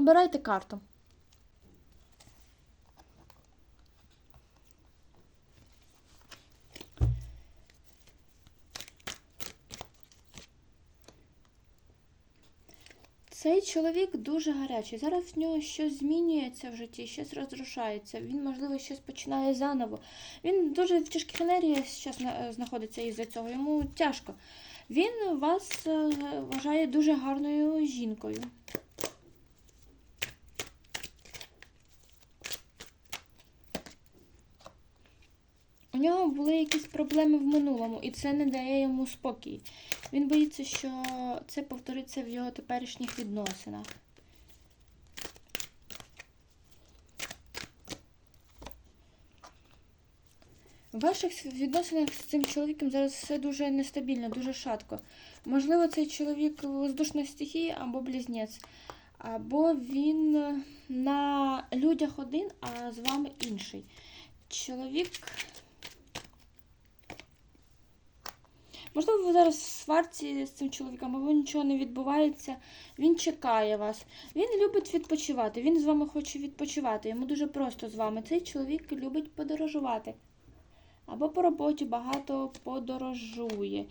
Обирайте карту. Цей чоловік дуже гарячий. Зараз в нього щось змінюється в житті, щось розрушається. Він, можливо, щось починає заново. Він дуже в тяжких енергіях зараз знаходиться із-за цього. Йому тяжко. Він вас е, вважає дуже гарною жінкою. У нього були якісь проблеми в минулому, і це не дає йому спокій. Він боїться, що це повториться в його теперішніх відносинах. В ваших відносинах з цим чоловіком зараз все дуже нестабільно, дуже шатко. Можливо, цей чоловік воздушної стихії або близнець, або він е, на людях один, а з вами інший. Чоловік. Можливо, ви зараз в сварці з цим чоловіком, або нічого не відбувається. Він чекає вас. Він любить відпочивати. Він з вами хоче відпочивати. Йому дуже просто з вами. Цей чоловік любить подорожувати. Або по роботі багато подорожує.